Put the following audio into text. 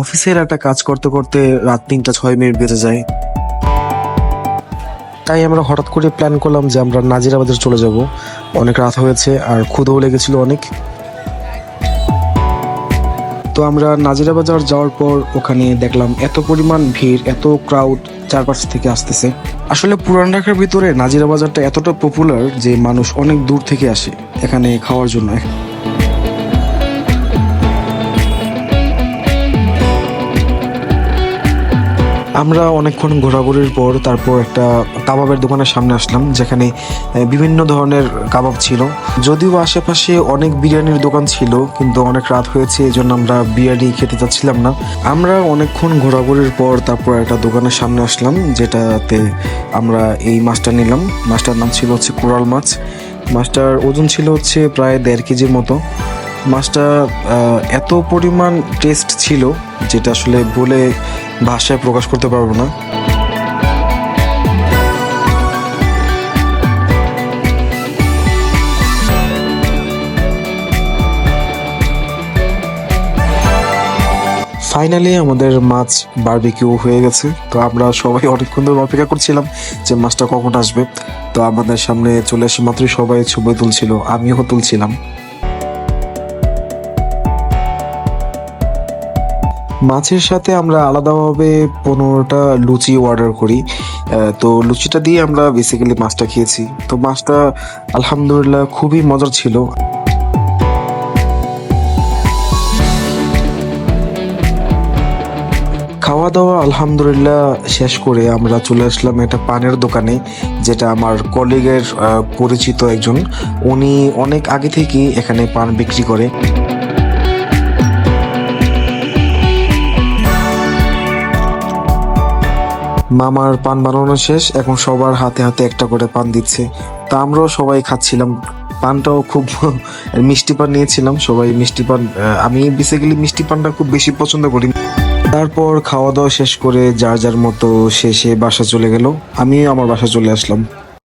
অফিসের একটা কাজ করতে করতে রাত তিনটা, ছয় মিনিট বেজে যায়। তাই আমরা হঠাৎ করে প্ল্যান করলাম যে আমরা নাজিরা বাজার চলে যাব। অনেক রাত হয়েছে আর ক্ষুধাও লেগেছিল অনেক। তো আমরা নাজিরা বাজার যাওয়ার পর ওখানে দেখলাম এত পরিমাণ ভিড়, এত ক্রাউড চারপাশ থেকে আসতেছে। আসলে পুরান ঢাকার ভিতরে নাজিরা বাজারটা এতটা পপুলার যে মানুষ অনেক দূর থেকে আসে এখানে খাওয়ার জন্য। আমরা অনেকক্ষণ ঘোরাঘুরির পর তারপর একটা কাবাবের দোকানের সামনে আসলাম, যেখানে বিভিন্ন ধরনের কাবাব ছিল। যদিও আশেপাশে অনেক বিরিয়ানির দোকান ছিল, কিন্তু অনেক রাত হয়েছে এই জন্য আমরা বিরিয়ানি খেতে চাচ্ছিলাম না। আমরা অনেকক্ষণ ঘোরাঘুরির পর তারপর একটা দোকানের সামনে আসলাম, যেটাতে আমরা এই মাছটা নিলাম। মাছটার নাম ছিল হচ্ছে কোরাল মাছ। মাছটার ওজন ছিল হচ্ছে প্রায় দেড় কেজির মতো। মাছটা এত পরিমাণ টেস্ট ছিল যেটা আসলে বলে ভাষায় প্রকাশ করতে পারব না। ফাইনালি আমাদের মাছ বারবিকিউ হয়ে গেছে। তো আমরা সবাই অনেকক্ষণ ধরে অপেক্ষা করছিলাম যে মাছটা কখন আসবে। তো আমাদের সামনে চলে আসে মাত্রই সবাই ছবি তুলছিল, আমিও তুলছিলাম। মাছের সাথে আমরা আলাদাভাবে পনেরোটা লুচি অর্ডার করি। তো লুচিটা দিয়ে আমরা বেসিক্যালি মাছটা খেয়েছি। তো মাছটা আলহামদুলিল্লাহ খুবই মজার ছিল। খাওয়া দাওয়া আলহামদুলিল্লাহ শেষ করে আমরা চলে আসলাম একটা পানের দোকানে, যেটা আমার কলিগের পরিচিত একজন। উনি অনেক আগে থেকেই এখানে পান বিক্রি করে। মামার পান বানানো শেষ, এখন সবার হাতে হাতে একটা করে পান দিচ্ছে। তা আমরাও সবাই খাচ্ছিলাম। পানটাও খুব মিষ্টি পান নিয়েছিলাম, সবাই মিষ্টি পান আমি বেসিক্যালি মিষ্টি পানটা খুব বেশি পছন্দ করি তারপর খাওয়া দাওয়া শেষ করে যার যার মতো শেষে বাসা চলে গেল। আমিও আমার বাসা চলে আসলাম।